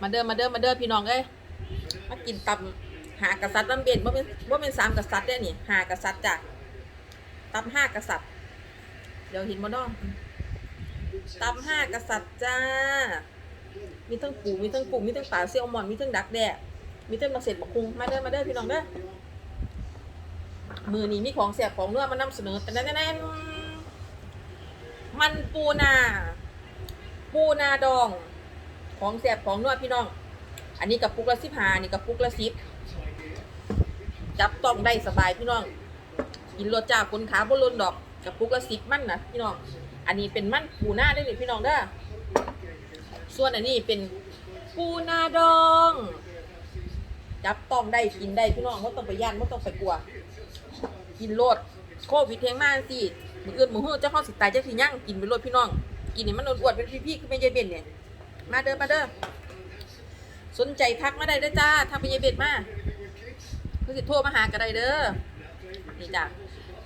มาเด้อมาเด้อมาเด้อพี่น้องเอ้ยมากินตำหากษัตริย์ลำเบ็ดว่าเป็นว่าเป็นสามกษัตริย์เด้นี่หากษัตริย์จ้ะตำห้ากษัตริย์ เดี๋ยวเห็นบ่เน้องตำห้ากษัตริย์จ้า มีทั้งปูมีทั้งกุ้งมีทั้งปลาเซลมอน มีทั้งดักแด้มีทั้งมาเสร็จบักคุงมาเด้อมาเด้อพี่น้องเด้อมือนี้มีของแสบของเนื้อมานำเสนอแต่แน่นๆมันปูนา ปูนาดอง ของแสบของนวดพี่น้อง อันนี้กับปุกละสิบหานนี้กับปุกละสิบจับต้องได้สบายพี่น้อง กินรสจ้าคนขาบนลนดอกกับปุกละสิบมั่นนะพี่น้อง อันนี้เป็นมั่นปูนาได้เลยพี่น้องเด้อส่วนอันนี้เป็นปูนาดอง จับต้องได้กินได้พี่น้องไม่ต้องไปย่านไม่ต้องไปกลัว กินโลดโควิดเทงมากสิมืออื่นมือหื้อเจ้าข้อสิตายเจ้าสิย่างกินไปโลดพี่น้อง กินนี่มันอวดเป็นพี่ๆคือเป็นยายเบ็ดเนี่ย มาเด้อมาเด้อสนใจทักมาได้เด้อจ้าทักเป็นยายเบ็ดมาคือสิโทรมาหากันได้เด้อนี่จ้ะ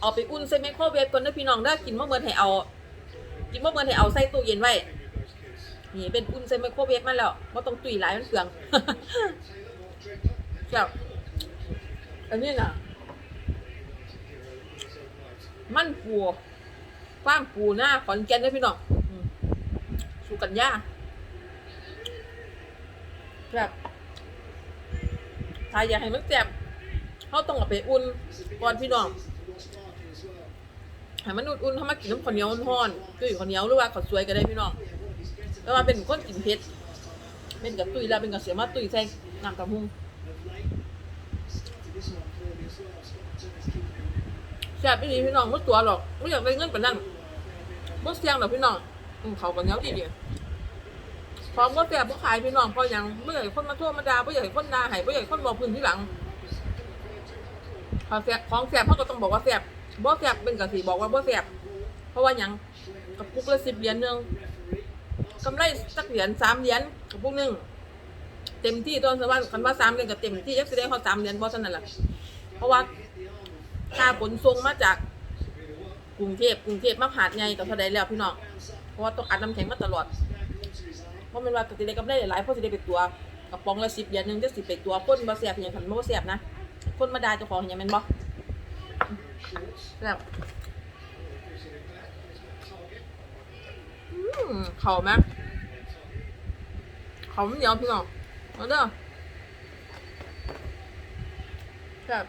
เอาไปอุ่นใส่ไมโครเวฟก่อนเด้อพี่น้องเด้อกินเมื่อเมื่อให้เอา กินเมื่อเมื่อให้เอาใส่ตู้เย็นไว้นี่เป็นอุ่นใส่ไมโครเวฟมาแล้วว่าต้องตุ๋ยหลายมันเปลืองแบบอันนี้น่ะ มันปูฟางปูหน้าขอนแก่นเด้อพี่น้อง สุกัญญาแบบถ้าอยากให้มันแซ่บเขาต้องเอาไปอุ่นก่อนพี่น้องให้มันอุ่นๆถ้ามากินน้ำข้าวเหนียวร้อนๆตุ้ยข้าวเหนียวหรือว่าข้าวสวยก็ได้พี่น้องแต่ว่าเป็นคนกินเผ็ดเป็นกับตุ้ยแล้วเป็นกับเสียมาตุ้ยใส่น้ำกระพุ้งแซ่บไม่ดีพี่น้องไม่ตัวหรอกไม่อยากได้เงินปานนั้นไม่เสี่ยงหรอกพี่น้อง อืมเขากันเนี้ยดีดีพร้อมก็แซ่บก็ขายพี่น้องเพราะยังไม่อยากให้คนมาทั่วมาดาไม่อยให้คนดาให้ไม่อยให้คนบอกพื้นที่หลังขอแซ่บของแซ่บเขาก็ต้องบอกว่าแซ่บบ่แซ่บเป็นกะสีบอกว่าบ่แซ่บเพราะว่ายังกระปุกละสิบเหรียญหนึงกำไรสักเหรียญสามเหรียญกับพวกหนึงเต็มที่ตอนสว่าคันว่าสามเหรียญก็เต็มที่ยักษ์แสดงเขาสามเหรียญเพราะฉะนั้นแหละเพราะว่าค่าขนส่งมาจากกรุงเทพกรุงเทพมาหาดใหญ่กับเท่าใดแล้วพี่น้อง เพราะว่าต้องอัดน้ำแข็งมาตลอดเพราะมันว่าจะได้กำไรหลายๆเพราะจะได้เป็นตัวกระป๋องละสิบเหรียญหนึ่งจะสิเป็นตัวคนบ่แสบอย่างคันบ่แสบนะคนมาด่าเจ้าของอย่างแม่นบ่แซ่บอืมเขาไหมเขาไม่เหนียวพี่น้องมาเด้อแบบ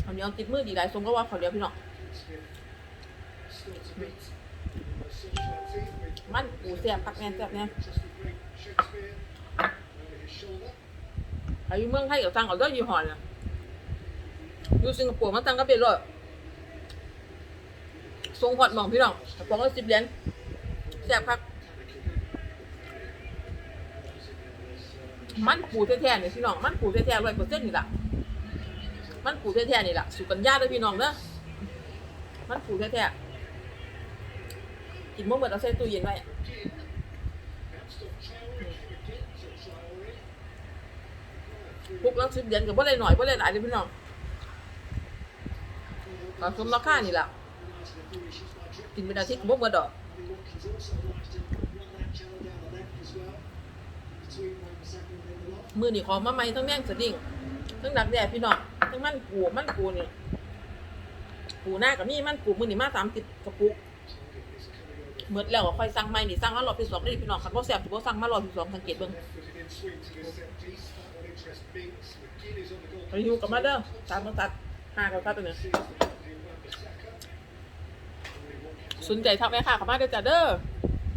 เขาเหนียวติดมือดีหลายสมก็ว่าเขาเดียวพี่น้อง มันปูเสียบปักแมนเสียบเนี่ยอายุเมืองไทยกับตังเอาเด้ยี่ห้อนี่ยอยู่สิงคโปร์มันตังก็เป็นรถทรงหอดหมองพี่น้องกระป๋องละสิบเหรียญแซ่บครับ มันปูแท้ๆเนี่ยพี่น้อง มันปูแท้ๆร้อยเปอร์เซ็นต์นี่แหละมันปูแท้ๆนี่แหละสุกัญญาเลยพี่น้องเด้อมันปูแท้ๆ กินเมื่อเมื่อเราใส่ตู้เย็นไว้พวกเราสิบเดือนกับว่าอะไรหน่อยว่าอะไรหลายเลยพี่น้องขอสมราคานี่แหละกินเป็นอาทิตย์กับเมื่อดอกมือนี่ขอมาใหมทั้งแม่งสดิ้งทั้งดักแดดพี่น้องทั้งมันปูมันปูนี่ปูหน้ากับนี่มันปูมือนี่มาสามสิบกระปุก เมื่อแล้วก็ค่อยสั่งใหม่นี่สั่งมารอบที่สองได้พี่น้องคันบ่แซ่บถือว่าสั่งมารอบที่สองสังเกตเบิ่งรีวิวกับมาเด้อตามมาตัดห้ากับตัดตัวเนี่ยสนใจทักแม่ค่ะเข้ามาเด้อจ้าเด้อ